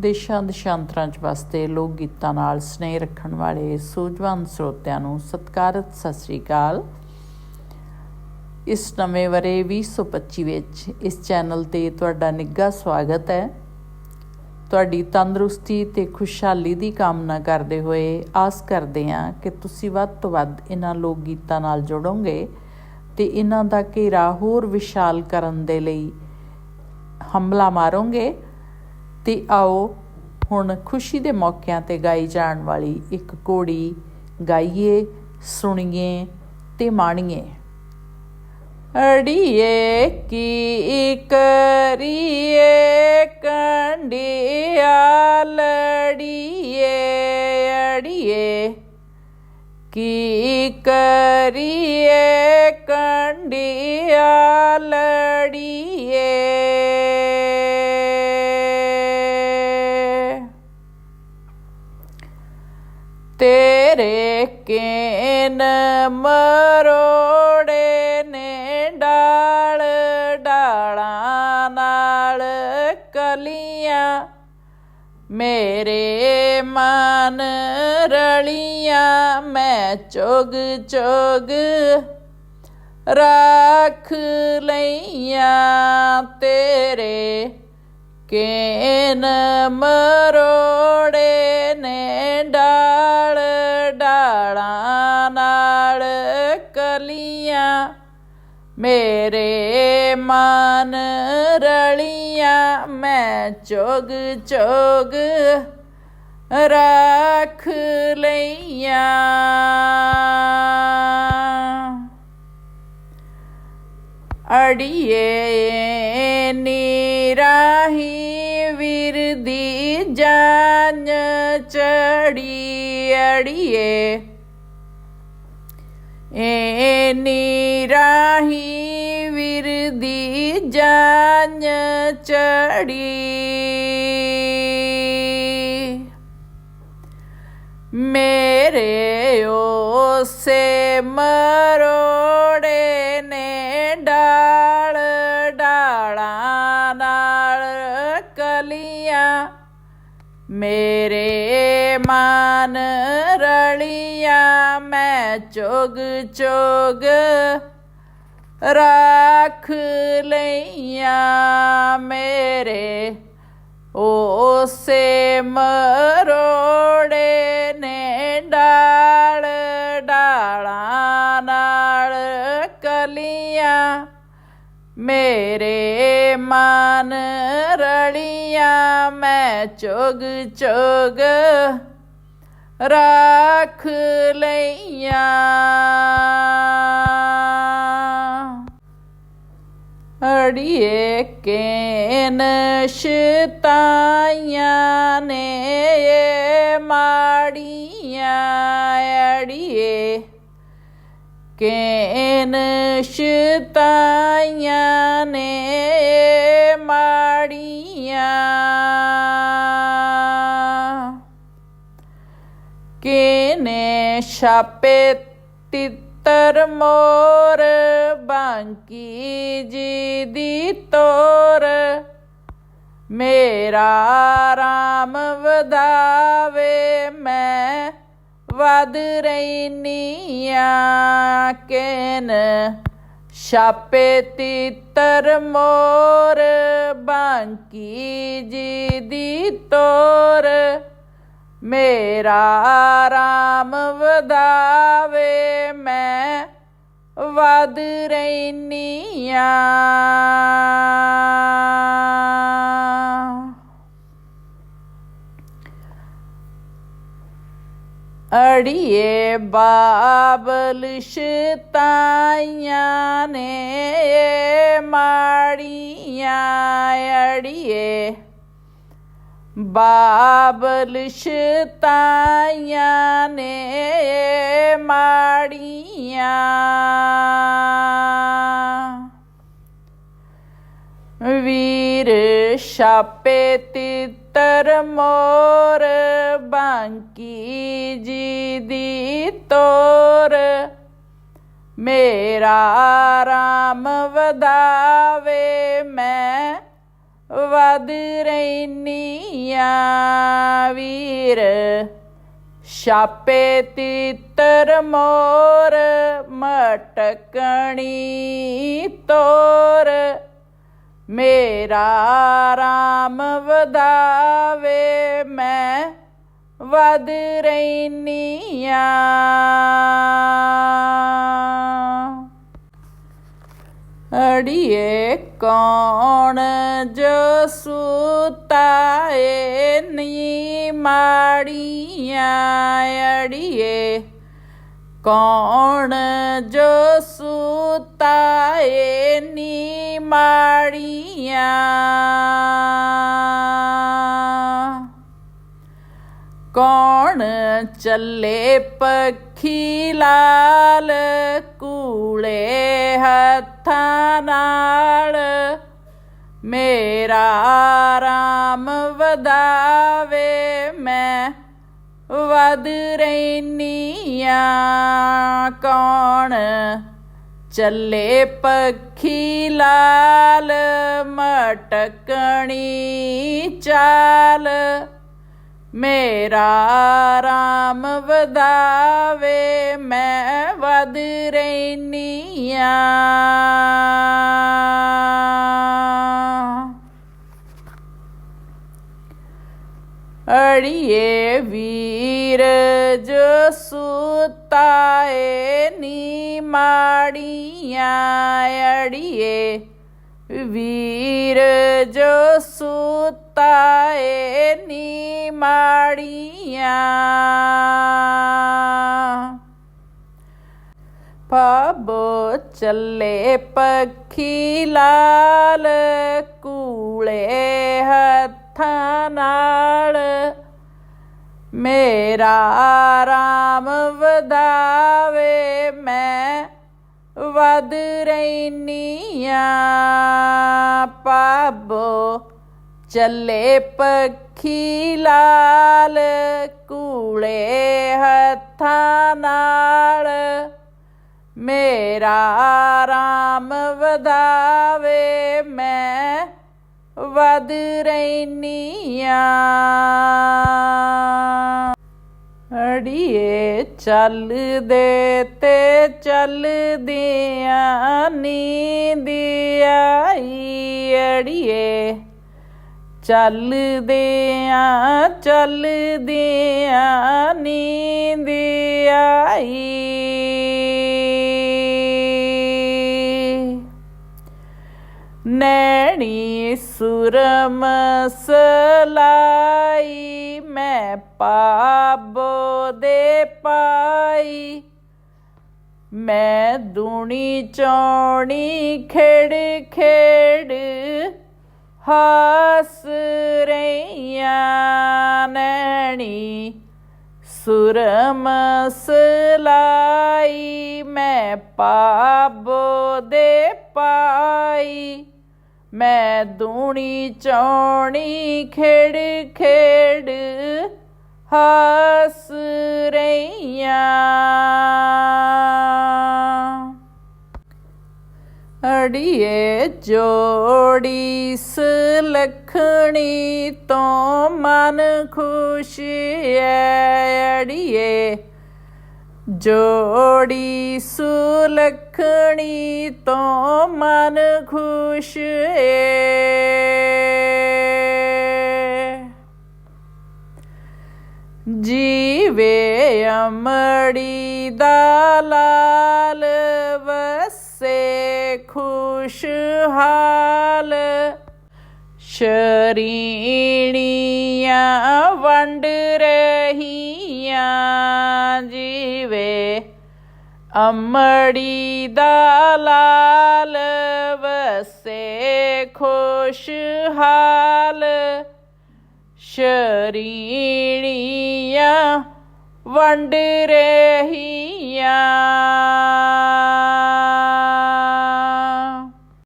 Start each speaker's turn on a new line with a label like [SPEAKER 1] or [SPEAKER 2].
[SPEAKER 1] ਦੇਸ਼ਾਂ ਦੇਸ਼ਾਂਤਰਾਂ 'ਚ ਵਸਦੇ ਲੋਕ ਗੀਤਾਂ ਨਾਲ ਸਨੇਹ ਰੱਖਣ ਵਾਲੇ ਸੂਝਵਾਨ ਸਰੋਤਿਆਂ ਨੂੰ ਸਤਿਕਾਰਤ ਸਤਿ ਸ੍ਰੀ ਅਕਾਲ। ਇਸ ਨਵੇਂ ਵਰੇ 2025 ਵਿੱਚ ਇਸ ਚੈਨਲ ਤੇ ਤੁਹਾਡਾ ਨਿੱਘਾ ਸਵਾਗਤ ਹੈ। ਤੁਹਾਡੀ ਤੰਦਰੁਸਤੀ ਤੇ ਖੁਸ਼ਹਾਲੀ ਦੀ ਕਾਮਨਾ ਕਰਦੇ ਹੋਏ ਆਸ ਕਰਦੇ ਹਾਂ ਕਿ ਤੁਸੀਂ ਵੱਧ ਤੋਂ ਵੱਧ ਇਹਨਾਂ ਲੋਕ ਗੀਤਾਂ ਨਾਲ ਜੁੜੋਗੇ ਤੇ ਇਹਨਾਂ ਦਾ ਘੇਰਾ ਹੋਰ ਵਿਸ਼ਾਲ ਕਰਨ ਦੇ ਲਈ ਹਮਲਾ ਮਾਰੋਗੇ। ਤੇ ਆਓ ਹੁਣ ਖੁਸ਼ੀ ਦੇ ਮੌਕਿਆਂ ਤੇ ਗਾਈ ਜਾਣ ਵਾਲੀ ਇੱਕ ਕੋੜੀ ਗਾਈਏ, ਸੁਣੀਏ ਤੇ ਮਾਣੀਏ। ਅੜੀਏ ਕੀ ਕਰੀਏ, ਕੰਡਿਆ ਲੜੀਏ, ਅੜੀਏ ਕੀ ਕਰੀਏ, ਕੰਡਿਆ ਲੜੀਏ। ਕਲੀਆਂ ਮੇਰੇ ਮਨ ਰਲੀਆਂ, ਮੈਂ ਚੋਗ ਚੋਗ ਰੱਖ ਲਈਆਂ ਤੇਰੇ ਕੇਨ ਮਰੋੜੇ ਨੇ ਡਾਲ ਡਾਲਾਂ ਨਾਲ ਕਲੀਆਂ, ਮੇਰੇ ਮਨ ਮੈਂ ਚੋਗ ਚੋਗ ਰੱਖ ਲਈਆਂ। ਅੜੀਏ ਨੀਰਾਹੀ ਵਿਰਦੀ ਜਾਨ ਚੜੀ, ਅੜੀਏ ਏ ਨੀਰਾਹੀ ਵਿਰਦੀ ਜਾਨ ਚੜੀ ਮੇਰੇ ਓਸੇ ਮਰੋੜੇ ਨੇ ਡਾਲ ਡਾਲਾਂ ਨਾਲ ਕਲੀਆਂ। ਮੇਰੇ ਮਨ ਰਲੀਆਂ, ਮੈਂ ਚੋਗ ਚੋਗ ਰੱਖ ਲਈਆਂ। ਮੇਰੇ ਓਸੇ ਮਰੋੜੇ ਨੇ ਡਾਲ, ਡਾਲਾਂ ਨਾਲ ਕਲੀਆਂ, ਮੇਰੇ ਮਨ ਰਲੀਆਂ, ਮੈਂ ਚੋਗ ਚੋਗ ਰੱਖ ਲਈਆਂ। ਅੜੀਏ ਕੇਨ ਸ਼ਤਾਈਆਂ ਨੇ ਮਾੜੀਆਂ ਅੜੀਏ ਕੇਨ ਸ਼ਤਾਈਆਂ ਨੇ ਮਾੜੀਆਂ। ਕਿਨੇ ਛਾਪੇ ਤਿੱਤਰ ਮੋਰ ਬਾਂਕੀ ਜੀ ਦੀ ਤੋਰ। ਮੇਰਾ ਰਾਮ ਵਧਾਵੇ, ਮੈਂ ਵਦ ਰੈਨੀਆਂ ਕੇਨ। ਛਾਪੇ ਤਿੱਤਰ ਮੋਰ ਬਾਂਕੀ ਜੀ ਦੀ ਤੋਰ। ਮੇਰਾ ਰਾਮ ਵਧਾਵੇ ਮੈਂ ਵਦ ਰੈਨੀਆਂ ਅੜੀਏ ਬਾਬਲ ਸ਼ਤਾਈਆਂ ਨੇ ਮਾੜੀਆਂ ਅੜੀਏ ਬਾਬਲ ਸ਼ਤਾਈਆਂ ਨੇ ਮਾੜੀਆਂ। ਵੀਰ ਛਾਪੇ ਤਿੱਤਰ ਮੋਰ, ਬਾਂਕੀ ਜੀ ਦੀ ਤੋਰ। ਮੇਰਾ ਰਾਮ ਵਧਾਵੇ ਮੈਂ ਵਦ ਵੀਰ? ਛਾਪੇ ਤਿੱਤਰ ਮੋਰ ਮਟਕਣੀ ਤੋਰ। ਮੇਰਾ ਰਾਮ ਵਧਾਵੇ, ਮੈਂ ਵਦ ਰੈਨੀਆਂ। ਅੜੀਏ ਕੌਣ ਜੋ ਸੁਤਾ ਏ ਨੀ ਮਾੜੀਆਂ ਅੜੀਏ। ਕੌਣ ਜੋ ਸੁਤਾ ਏ ਨੀ ਮਾੜੀਆਂ। ਕੌਣ ਚੱਲੇ ਪੱਖੀ ਲਾਲ ਕੂਲੇ ਹੱਥਾਂ ਨਾਲ। ਮੇਰਾ ਰਾਮ ਵਧਾਵੇ, ਮੈਂ ਵਦ ਰੈਨੀਆਂ ਕੌਣ ਚੱਲੇ ਪੱਖੀ ਲਾਲ, ਮਟਕਣੀ ਚਾਲ। ਮੇਰਾ ਰਾਮ ਵਧਾਵੇ, ਮੈਂ ਵਦ ਰੈਨੀਆਂ ਅੜੀਏ ਵੀਰ, ਜੋ ਨੀ ਮਾੜੀਆਂ, ਅੜੀਏ ਵੀਰ, ਜੋ ਨੀ ਮਾੜੀਆਂ। ਪਾਬੋ ਚੱਲੇ ਪੱਖੀ ਲਾਲ, ਕੂਲੇ ਹੱਥਾਂ ਨਾਲ ਮੇਰਾ ਰਾਮ ਵਧਾਵੇ, ਮੈਂ ਵਦ ਰੈਨੀਆਂ ਪਾਬੋ ਚੱਲੇ ਪੱਖੀ ਲਾਲ ਕੂਲੇ ਹੱਥਾਂ ਨਾਲ। ਮੇਰਾ ਰਾਮ ਵਧਾਵੇ, ਮੈਂ ਵਦ ਰੈਨੀਆਂ ਅੜੀਏ ਚੱਲਦੇ ਤੇ ਚੱਲਦਿਆਂ ਨੀਂਦ ਆਈ ਅੜੀਏ। ਚੱਲਦਿਆਂ ਚੱਲਦਿਆਂ ਨੀਂਦ ਆਈ। ਨੈਣੀ ਸੁਰਮ ਸਲਾਈ, ਮੈਂ ਪਾਬੋ ਦੇ ਪਾਈ। ਮੈਂ ਦੂਣੀ ਚੌਣੀ ਖੇੜ ਖੇੜ ਹੱਸ ਰਹੀਆਂ ਨੈਣੀ। ਸੁਰਮ ਸਲਾਈ, ਮੈਂ ਪਾਬੋ ਦੇ ਪਾਈ। ਮੈਂ ਦੂਣੀ ਚੌਣੀ ਖੇੜ ਖੇੜ ਹੱਸ ਰਹੀਆਂ। ਅੜੀਏ ਜੋੜੀ ਸੁਲੱਖਣੀ ਤੋਂ ਮਨ ਖੁਸ਼ ਐ, ਅੜੀਏ ਜੋੜੀ ਸੁਲੱਖਣੀ ਤੋਂ ਮਨ ਖੁਸ਼ ਏ। ਜੀਵੇ ਅਮੜੀ ਦਾ ਲਾਲ ਵਸੇ ਖੁਸ਼ਹਾਲ ਸ਼ਰੀਣੀਆਂ ਵੰਡ ਰੇ ਅਮੜੀ ਦਾ ਲਾਲ ਵਸੇ ਖੁਸ਼ਹਾਲ ਸ਼ਰੀਣੀਆਂ ਸ਼ਰੀਣੀਆਂ ਵੰਡ ਰਹੀਆਂ ਵੰਡ ਰਹੀਆਂ।